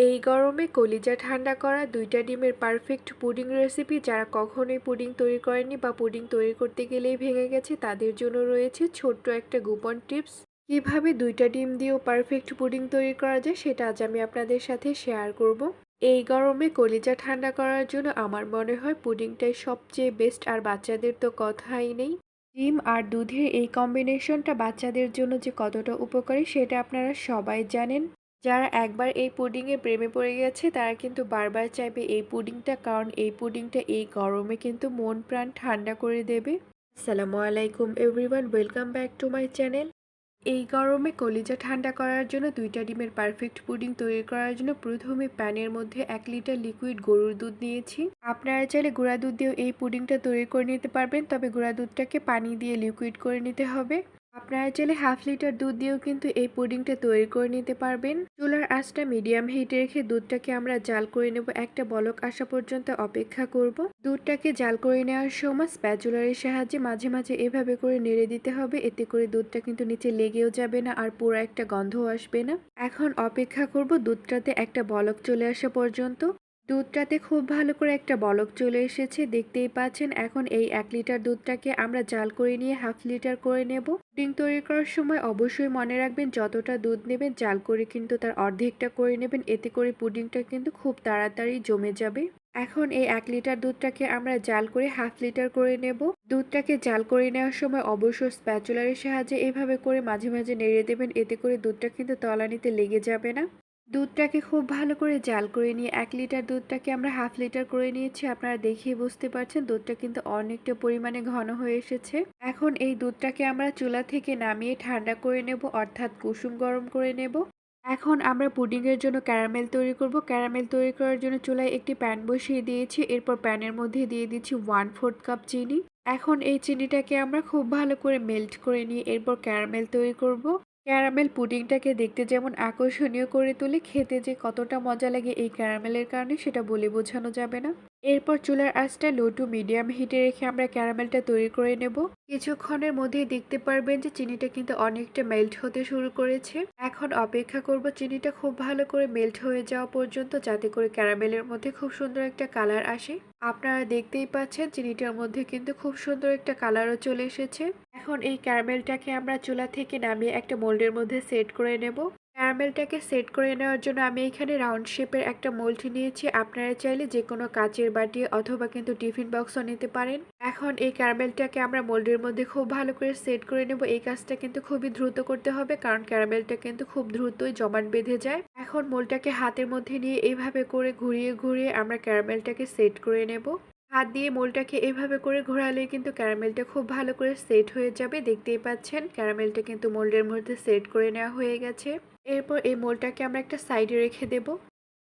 এই গরমে কলিজা ঠান্ডা করা দুইটা ডিমের পারফেক্ট পুডিং রেসিপি যারা কখনোই পুডিং তৈরি করেনি বা পুডিং তৈরি করতে গেলেই ভেঙে গেছে, তাদের জন্য রয়েছে ছোট্ট একটা গোপন টিপস কীভাবে দুইটা ডিম দিয়েও পারফেক্ট পুডিং তৈরি করা যায় সেটা আজ আমি আপনাদের সাথে শেয়ার করব। এই গরমে কলিজা ঠান্ডা করার জন্য আমার মনে হয় পুডিংটাই সবচেয়ে বেস্ট আর বাচ্চাদের তো কথাই নেই। ডিম আর দুধের এই কম্বিনেশনটা বাচ্চাদের জন্য যে কতটা উপকারী সেটা আপনারা সবাই জানেন। যারা একবার এই পুডিংয়ে প্রেমে পড়ে গেছে, তারা কিন্তু বারবার চাইবে এই পুডিংটা, কারণ এই পুডিংটা এই গরমে কিন্তু মন প্রাণ ঠান্ডা করে দেবে। আসসালামু আলাইকুম everyone, welcome back to my channel. এই গরমে কলিজা ঠান্ডা করার জন্য, দুইটা ডিমের পারফেক্ট পুডিং তৈরি করার জন্য প্রথমে প্যানের মধ্যে এক লিটার লিকুইড গরুর দুধ নিয়েছি। আপনারা চাইলে গুঁড়া দুধ দিয়েও এই পুডিংটা তৈরি করে নিতে পারবেন, তবে গুঁড়া দুধটাকে পানি দিয়ে লিকুইড করে নিতে হবে। আপনারা চাইলে হাফ লিটার দুধ দিয়েও কিন্তু এই পুডিংটা তৈরি করে নিতে পারবেন। চুলার আঁচটা মিডিয়াম হিটে রেখে দুধটাকে আমরা জাল করে নেব। একটা বলক আসা পর্যন্ত অপেক্ষা করব। দুধটাকে জাল করে নেওয়ার সময় স্প্যাচুলারের সাহায্যে মাঝে মাঝে এভাবে করে নেড়ে দিতে হবে। এতে করে দুধটা কিন্তু নিচে লেগেও যাবে না আর পুরো একটা গন্ধও আসবে না। এখন অপেক্ষা করব দুধটাতে একটা বলক চলে আসা পর্যন্ত। দুধটাতে খুব ভালো করে একটা বলক চলে এসেছে। দেখতেই পাচ্ছেন, এখন এই এক লিটার দুধটাকে আমরা জাল করে নিয়ে হাফ লিটার করে নেব। পুডিং তৈরি করার সময় অবশ্যই মনে রাখবেন, যতটা দুধ নেবেন, জাল করে কিন্তু তার অর্ধেকটা করে নেবেন, এতে করে পুডিংটা কিন্তু খুব তাড়াতাড়ি জমে যাবে। এখন এই এক লিটার দুধটাকে আমরা জাল করে হাফ লিটার করে নেব। দুধটাকে জাল করে নেওয়ার সময় অবশ্য স্প্যাচুলারের সাহায্যে এভাবে করে মাঝে মাঝে নেড়ে দেবেন, এতে করে দুধটা কিন্তু তলানিতে লেগে যাবে না। দুধটাকে খুব ভালো করে জাল করে নিয়ে, এক লিটার দুধটাকে আমরা হাফ লিটার করে নিয়েছি। আপনারা দেখেই বুঝতে পারছেন, দুধটা কিন্তু অনেকটা পরিমাণে ঘন হয়ে এসেছে। এখন এই দুধটাকে আমরা চুলা থেকে নামিয়ে ঠান্ডা করে নেব, অর্থাৎ কুসুম গরম করে নেব। এখন আমরা পুডিংয়ের জন্য ক্যারামেল তৈরি করব। ক্যারামেল তৈরি করার জন্য চুলায় একটি প্যান বসিয়ে দিয়েছি। এরপর প্যানের মধ্যে দিয়ে দিচ্ছি ওয়ান ফোর্থ কাপ চিনি। এখন এই চিনিটাকে আমরা খুব ভালো করে মেল্ট করে নিয়ে এরপর ক্যারামেল তৈরি করব। ক্যারামেল পুডিংটাকে দেখতে যেমন আকর্ষণীয় করে তোলে, খেতে যে কতটা মজা লাগে এই ক্যারামেলের কারণে সেটা বলে বোঝানো যাবে না। এরপর চুলার আঁচটা লো টু মিডিয়াম হিটে রেখে আমরা ক্যারামেলটা তৈরি করে নেব। কিছুক্ষণের মধ্যেই দেখতে পারবেন যে চিনিটা কিন্তু অনেকটা মেল্ট হতে শুরু করেছে। এখন অপেক্ষা করব চিনিটা খুব ভালো করে মেল্ট হয়ে যাওয়া পর্যন্ত যাতে করে ক্যারামেলের মধ্যে খুব সুন্দর একটা কালার আসে। আপনারা দেখতেই পাচ্ছেন চিনিটার মধ্যে কিন্তু খুব সুন্দর একটা কালারও চলে এসেছে। এখন এই ক্যারামেলটাকে আমরা চুলা থেকে নামিয়ে একটা মোল্ডের মধ্যে সেট করে নেব। ক্যারামেলটাকে সেট করে নেওয়ার জন্য আমি এখানে রাউন্ড শেপের একটা মোল্ড নিয়েছি। আপনারা চাইলে যে কোনো কাচের বাটি অথবা কিন্তু টিফিন বক্সও নিতে পারেন। এখন এই ক্যারামেলটাকে আমরা মোল্ডের মধ্যে খুব ভালো করে সেট করে নেব। এই কাজটা কিন্তু খুবই দ্রুত করতে হবে, কারণ ক্যারামেলটা কিন্তু খুব দ্রুতই জমাট বেঁধে যায়। এখন মোলটাকে হাতের মধ্যে নিয়ে এইভাবে করে ঘুরিয়ে ঘুরিয়ে আমরা ক্যারামেলটাকে সেট করে নেব। হাত দিয়ে মোলটাকে এভাবে করে ঘোরালে কিন্তু ক্যারামেলটা খুব ভালো করে সেট হয়ে যাবে। দেখতেই পাচ্ছেন, ক্যারামেলটা কিন্তু মোল্ডের মধ্যে সেট করে নেওয়া হয়ে গেছে। এরপর এই মোলটাকে আমরা একটা সাইডে রেখে দেব।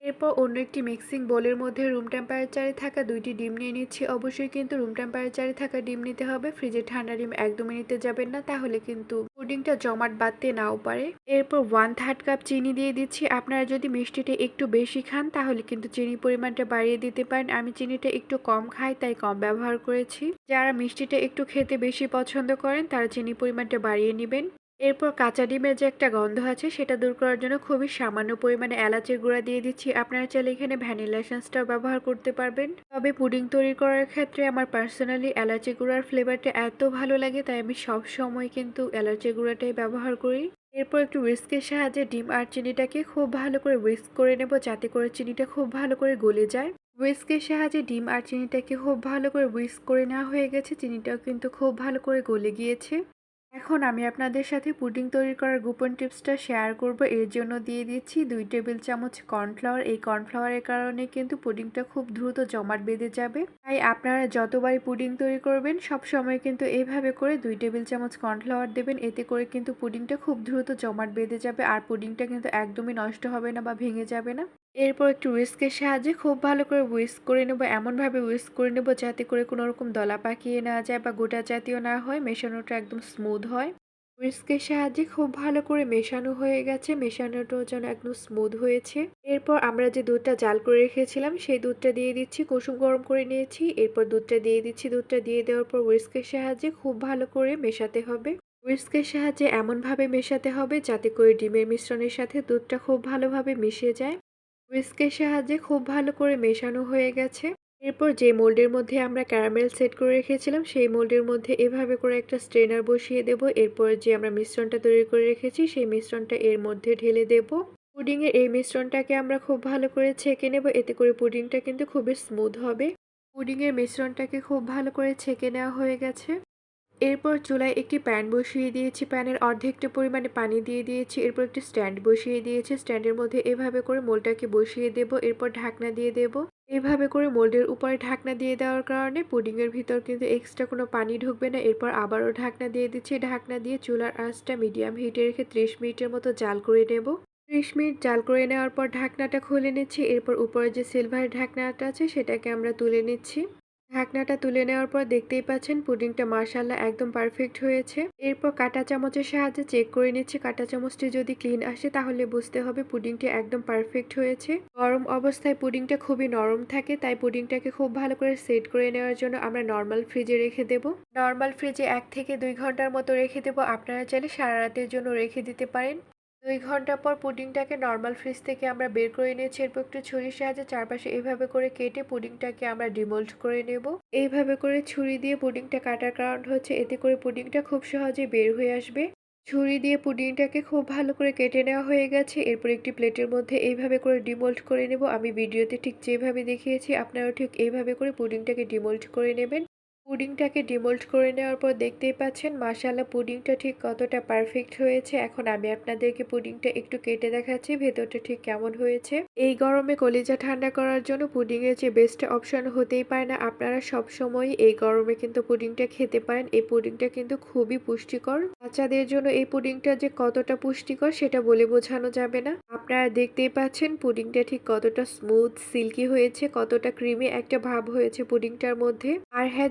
এরপর অন্য একটি মিক্সিং বোলের মধ্যে রুম টেম্পারেচারে থাকা দুইটি ডিম নিয়ে নিচ্ছি। অবশ্যই কিন্তু রুম টেম্পারেচারে থাকা ডিম নিতে হবে। ফ্রিজে ঠান্ডা ডিম একদমই নিতে যাবেন না, তাহলে কিন্তু পুডিংটা জমাট বাঁধতে নাও পারে। এরপর ওয়ান থার্ড কাপ চিনি দিয়ে দিচ্ছি। আপনারা যদি মিষ্টিটা একটু বেশি খান, তাহলে কিন্তু চিনি পরিমাণটা বাড়িয়ে দিতে পারেন। আমি চিনিটা একটু কম খাই, তাই কম ব্যবহার করেছি। যারা মিষ্টিটা একটু খেতে বেশি পছন্দ করেন, তারা চিনি পরিমাণটা বাড়িয়ে নেবেন। এরপর কাঁচা ডিমের যে একটা গন্ধ আছে, সেটা দূর করার জন্য খুবই সামান্য পরিমাণে এলাচের গুঁড়া দিয়ে দিচ্ছি। আপনারা চাইলে এখানে ভ্যানিলা এসেন্সটাও ব্যবহার করতে পারবেন। তবে পুডিং তৈরি করার ক্ষেত্রে আমার পার্সোনালি এলাচি গুঁড়ার ফ্লেভারটা এত ভালো লাগে, তাই আমি সব সময় কিন্তু এলাচি গুঁড়াটাই ব্যবহার করি। এরপর একটু উইস্কের সাহায্যে ডিম আর চিনিটাকে খুব ভালো করে উইস্ক করে নেব, যাতে করে চিনিটা খুব ভালো করে গলে যায়। উইস্কের সাহায্যে ডিম আর চিনিটাকে খুব ভালো করে উইস্ক করে নেওয়া হয়ে গেছে, চিনিটাও কিন্তু খুব ভালো করে গলে গিয়েছে। এখন আমি আপনাদের সাথে পুডিং তৈরি করার গোপন টিপসটা শেয়ার করব। এর জন্য দিয়ে দিচ্ছি দুই টেবিল চামচ কর্নফ্লাওয়ার। এই কর্নফ্লাওয়ারের কারণে কিন্তু পুডিংটা খুব দ্রুত জমাট বেঁধে যাবে। তাই আপনারা যতবারই পুডিং তৈরি করবেন, সব সময় কিন্তু এইভাবে করে দুই টেবিল চামচ কর্নফ্লাওয়ার দেবেন। এতে করে কিন্তু পুডিংটা খুব দ্রুত জমাট বেঁধে যাবে আর পুডিংটা কিন্তু একদমই নষ্ট হবে না বা ভেঙে যাবে না। এরপর একটু উইস্কের সাহায্যে খুব ভালো করে উইস্ক করে নেব, এমনভাবে উইস্ক করে নেব যাতে করে কোনো রকম দলা পাকিয়ে না যায় বা গোটা জাতীয় না হয়, মেশানোটা একদম স্মুথ হয়। উইস্কের সাহায্যে খুব ভালো করে মেশানো হয়ে গেছে, মেশানোটাও যেন একদম স্মুথ হয়েছে। এরপর আমরা যে দুধটা জাল করে রেখেছিলাম, সেই দুধটা দিয়ে দিচ্ছি, কুসুম গরম করে নিয়েছি, এরপর দুধটা দিয়ে দিচ্ছি, দুধটা দিয়ে দেওয়ার পর উইস্কের সাহায্যে খুব ভালো করে মেশাতে হবে। উইস্কের সাহায্যে এমনভাবে মেশাতে হবে যাতে করে ডিমের মিশ্রণের সাথে দুধটা খুব ভালোভাবে মিশে যায়। হুইস্কের সাহায্যে খুব ভালো করে মেশানো হয়ে গেছে। এরপর যে মোল্ডের মধ্যে আমরা ক্যারামেল সেট করে রেখেছিলাম, সেই মোল্ডের মধ্যে এভাবে করে একটা স্ট্রেনার বসিয়ে দেব। এরপর যে আমরা মিশ্রণটা তৈরি করে রেখেছি, সেই মিশ্রণটা এর মধ্যে ঢেলে দেব। পুডিংয়ের এই মিশ্রণটাকে আমরা খুব ভালো করে ছেঁকে নেব। এতে করে পুডিংটা কিন্তু খুবই স্মুথ হবে। পুডিংয়ের মিশ্রণটাকে খুব ভালো করে ছেঁকে নেওয়া হয়ে গেছে। এরপর চুলায় একটি প্যান বসিয়ে দিয়েছি। প্যানের অর্ধেকটা পরিমাণে পানি দিয়ে দিয়েছি। এরপর একটি স্ট্যান্ড বসিয়ে দিয়েছি। স্ট্যান্ডের মধ্যে এভাবে করে মোলটাকে বসিয়ে দেব। এরপর ঢাকনা দিয়ে দেব। এভাবে করে মোল্ডের উপরে ঢাকনা দিয়ে দেওয়ার কারণে পুডিংয়ের ভিতর কিন্তু এক্সট্রা কোনো পানি ঢুকবে না। এরপর আবারও ঢাকনা দিয়ে দিচ্ছি। ঢাকনা দিয়ে চুলার আঁচটা মিডিয়াম হিটে রেখে ত্রিশ মিনিটের মতো জাল করে নেব। ত্রিশ মিনিট জাল করে নেওয়ার পর ঢাকনাটা খুলে নিচ্ছি। এরপর উপরে যে সিলভার ঢাকনাটা আছে, সেটাকে আমরা তুলে নিচ্ছি। ঢাকনাটা তুলে নেওয়ার পর দেখতেই পাচ্ছেন পুডিংটা মার্শাল্লাহ একদম পারফেক্ট হয়েছে। এরপর কাঁটা চামচের সাহায্যে চেক করে নিচ্ছি, কাঁটা চামচটি যদি ক্লিন আসে তাহলে বুঝতে হবে পুডিংটি একদম পারফেক্ট হয়েছে। গরম অবস্থায় পুডিংটা খুবই নরম থাকে, তাই পুডিংটাকে খুব ভালো করে সেট করে নেওয়ার জন্য আমরা নর্মাল ফ্রিজে রেখে দেব। নর্মাল ফ্রিজে এক থেকে দুই ঘণ্টার মতো রেখে দেবো, আপনারা চাইলে সারা রাতের জন্য রেখে দিতে পারেন। দুই ঘণ্টা পর পুডিংটাকে নর্মাল ফ্রিজ থেকে আমরা বের করে নিয়েছি। এরপর একটু ছুরির সাহায্যে চারপাশে এইভাবে করে কেটে পুডিংটাকে আমরা ডিমোল্ড করে নেব। এইভাবে করে ছুরি দিয়ে পুডিংটা কাটার কারণ হচ্ছে। এতে করে পুডিংটা খুব সহজে বের হয়ে আসবে। ছুরি দিয়ে পুডিংটাকে খুব ভালো করে কেটে নেওয়া হয়ে গেছে। এরপর একটি প্লেটের মধ্যে এইভাবে করে ডিমোল্ড করে নেব। আমি ভিডিওতে ঠিক যেভাবে দেখিয়েছি, আপনারাও ঠিক এইভাবে করে পুডিংটাকে ডিমোল্ড করে নেবেন। পুডিংটাকে ডিমোল্ড করে নেওয়ার পর দেখতেই পাচ্ছেন মাশাল্লাহ পুডিংটা ঠিক কতটা পারফেক্ট হয়েছে। এখন আমি আপনাদেরকে পুডিংটা একটু কেটে দেখাচ্ছি, ভেতরটা ঠিক কেমন হয়েছে। এই গরমে কলিজা ঠান্ডা করার জন্য পুডিংয়ের যে বেস্ট অপশন হতেই পারে না। আপনারা সব সময় এই গরমে কিন্তু পুডিংটা খেতে পারেন। এই পুডিংটা কিন্তু খুবই পুষ্টিকর। বাচ্চাদের জন্য এই পুডিংটা যে কতটা পুষ্টিকর সেটা বলে বোঝানো যাবে না। আপনারা দেখতেই পাচ্ছেন পুডিংটা ঠিক কতটা স্মুথ সিল্কি হয়েছে, কতটা ক্রিমি একটা ভাব হয়েছে পুডিংটার মধ্যে। আর হ্যাঁ